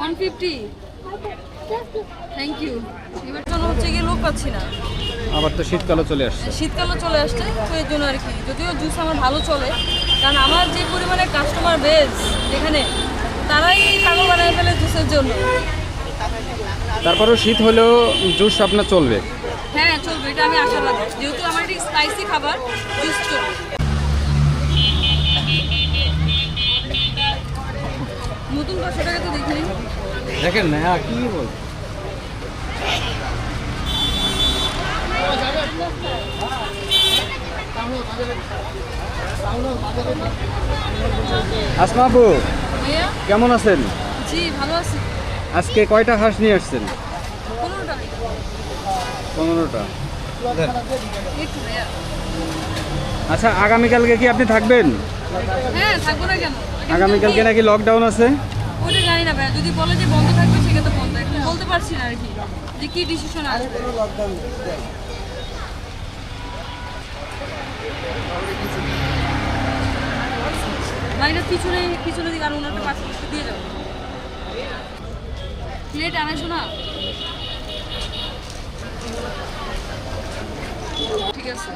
One fifty thank you এবার জন্য হচ্ছে গিয়ে লোক পাচ্ছি না। আবার তো শীতকালও চলে আসছে। শীতকালও চলে আসছে তো এর জন্য আর কি। যদিও জুস আমার ভালো চলে কারণ আমার যে পরিমাণে কাস্টমার বেস এখানে তারাই পাগল বানায় ফেলে জুসের জন্য। তারপরেও শীত হলেও জুস আপনার চলবে। হ্যাঁ চলবে এটা আমি আশাবাদী। যেহেতু আমার একটি স্পাইসি খাবার জুস চলবে। দেখিনি না কি বল? আসমা আপু কেমন আছেন? জি ভালো আছি। আজকে কয়টা হাঁস নিয়ে আসছেন? পনেরোটা। আচ্ছা আগামীকালকে কি আপনি থাকবেন? হ্যাঁ আগামীকালকে নাকি লকডাউন আছে? ওটা জানি না ভাইয়া। যদি বলে যে বন্ধ থাকবে সেক্ষেত্রে বন্ধ। এখন বলতে পারছি না আর কি যে কি ডিসিশন আসবে। লাইনের পিছনে পিছনে দিকে আর ওনারটা পাশে পাশে দিয়ে যাব প্লেট আনাইছো না ঠিক আছে।